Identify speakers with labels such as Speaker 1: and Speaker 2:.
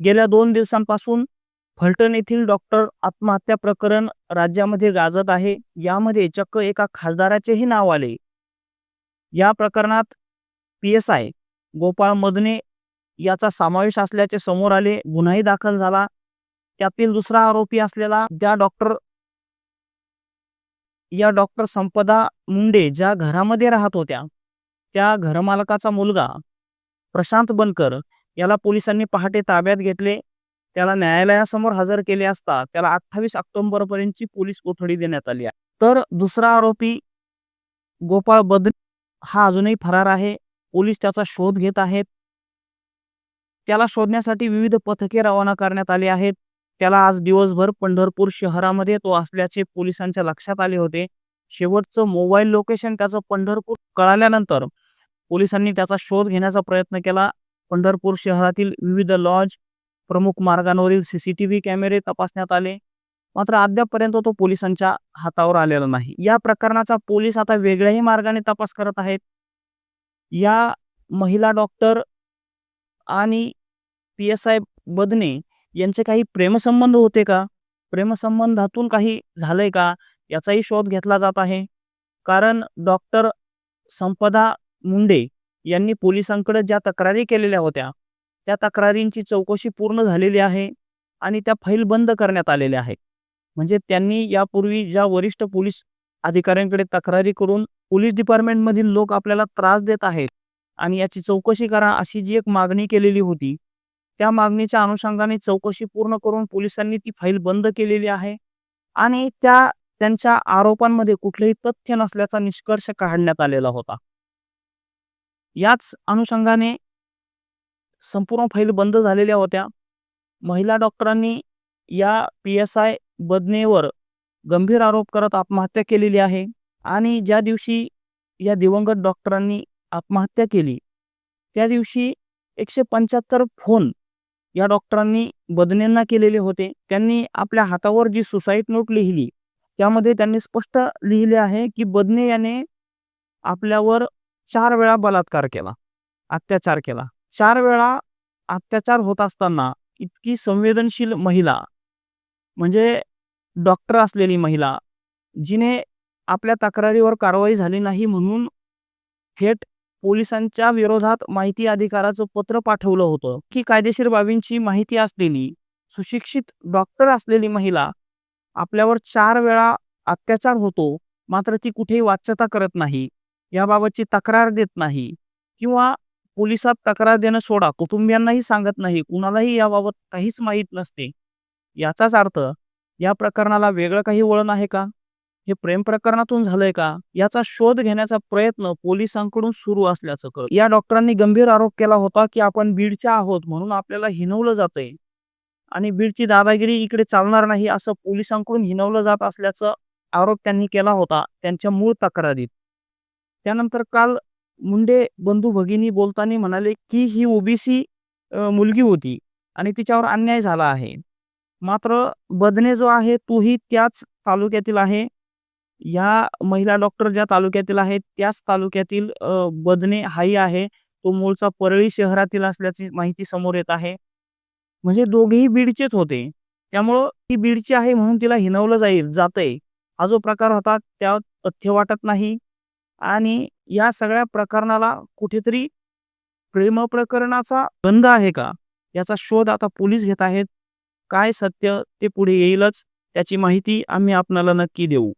Speaker 1: गेल्या दोन दिवसांपासून फलटण येथील डॉक्टर आत्महत्या प्रकरण राज्यामध्ये गाजत आहे. यामध्ये चक्क एका खासदाराचेही नाव आले. या प्रकरणात P S I Gopal Madane याचा समावेश असल्याचे समोर आले. गुन्हाही दाखल झाला. त्यातील दुसरा आरोपी असलेला त्या डॉक्टर या डॉक्टर संपदा मुंडे ज्या घरामध्ये राहत होत्या. त्या घरमालकाचा मुलगा प्रशांत बनकर याला पोलिसांनी पहाटे ताब्यात घेतले. त्याला न्यायालयासमोर हजर केले असता त्याला अठ्ठावीस ऑक्टोबर पर्यंतची पोलीस कोठडी देण्यात आली आहे. तर दुसरा आरोपी गोपाळ बद हा अजूनही फरार आहे. पोलीस त्याचा शोध घेत आहेत. त्याला शोधण्यासाठी विविध पथके रवाना करण्यात आली आहेत. त्याला आज दिवसभर पंढरपूर शहरामध्ये तो असल्याचे पोलिसांच्या लक्षात आले होते. शेवटचं मोबाईल लोकेशन त्याचं पंढरपूर कळाल्यानंतर पोलिसांनी त्याचा शोध घेण्याचा प्रयत्न केला. पंढरपूर शहरातील विविध लॉज प्रमुख मार्गांवरील सी सी टी व्ही कॅमेरे तपासण्यात आले. मात्र अद्यापपर्यंत तो पोलिसांच्या हातावर आलेला नाही. या प्रकरणाचा पोलीस आता वेगळ्याही मार्गाने तपास करत आहेत. या महिला डॉक्टर आणि पी एस आय बदने यांचे काही प्रेमसंबंध होते का? प्रेमसंबंधातून काही झालंय का? याचाही शोध घेतला जात आहे. कारण डॉक्टर संपदा मुंडे यांनी पोलिसांकडे ज्या तक्रारी केलेल्या होत्या त्या तक्रारींची चौकशी पूर्ण झालेली आहे आणि त्या फाईल बंद करण्यात आलेल्या आहेत. म्हणजे त्यांनी यापूर्वी ज्या वरिष्ठ पोलीस अधिकाऱ्यांकडे तक्रारी करून पोलीस डिपार्टमेंटमधील लोक आपल्याला त्रास देत आहेत आणि याची चौकशी करा अशी जी एक मागणी केलेली होती त्या मागणीच्या अनुषंगाने चौकशी पूर्ण करून पोलिसांनी ती फाईल बंद केलेली आहे आणि त्या त्यांच्या आरोपांमध्ये कुठलेही तथ्य नसल्याचा निष्कर्ष काढण्यात आलेला होता. याच अनुषंगाने संपूर्ण फाईल बंद झालेल्या होत्या. महिला डॉक्टरांनी या पी एस आय बदनेवर गंभीर आरोप करत आत्महत्या केलेली आहे आणि ज्या दिवशी या दिवंगत डॉक्टरांनी आत्महत्या केली त्या दिवशी एकशे पंच्याहत्तर फोन या डॉक्टरांनी बदनेंना केलेले होते. त्यांनी आपल्या हातावर जी सुसाईड नोट लिहिली त्यामध्ये त्यांनी स्पष्ट लिहिले आहे की बदने याने आपल्यावर चार वेळा बलात्कार केला अत्याचार केला. चार वेळा अत्याचार होत असताना इतकी संवेदनशील महिला म्हणजे डॉक्टर असलेली महिला जिने आपल्या तक्रारीवर कारवाई झाली नाही म्हणून थेट पोलिसांच्या विरोधात माहिती अधिकाराचं पत्र पाठवलं होतं. की कायदेशीर बाबींची माहिती असलेली सुशिक्षित डॉक्टर असलेली महिला आपल्यावर चार वेळा अत्याचार होतो मात्र ती कुठेही वाच्यता करत नाही. याबाबतची तक्रार देत नाही किंवा पोलिसात तक्रार देणं सोडा कुटुंबियांनाही सांगत नाही कुणालाही याबाबत काहीच माहीत नसते. याचाच अर्थ या प्रकरणाला वेगळं काही वळण आहे का? हे प्रेम प्रकरणातून झालंय का? याचा शोध घेण्याचा प्रयत्न पोलिसांकडून सुरू असल्याचं कळ या डॉक्टरांनी गंभीर आरोप केला होता की आपण बीडच्या आहोत म्हणून आपल्याला हिनवलं जातंय आणि बीडची दादागिरी इकडे चालणार नाही असं पोलिसांकडून हिनवलं जात असल्याचं आरोप त्यांनी केला होता त्यांच्या मूळ तक्रारीत. त्यानंतर काल मुंडे बंधू भगिनी बोलताना म्हणाले की ही ओबीसी मुलगी होती आणि तिच्यावर अन्याय झाला आहे. मात्र बदने जो आहे तोही त्याच तालुक्यातील आहे. या महिला डॉक्टर ज्या तालुक्यातील आहेत त्याच तालुक्यातील बदने हाही आहे. तो मूळचा परळी शहरातील असल्याची माहिती समोर येत आहे. म्हणजे दोघेही बीडचेच होते. त्यामुळं ती बीडची आहे म्हणून तिला हिनवलं जाईल जातंय. हा जो प्रकार होता त्या तथ्य वाटत नाही. आणि या सगळ्या प्रकरणाला कुठेतरी प्रेम प्रकरणाचा बंध आहे का? याचा शोध आता पोलीस घेत आहेत. काय सत्य ते पुढे येईलच त्याची माहिती आम्ही आपणाला नक्की देऊ.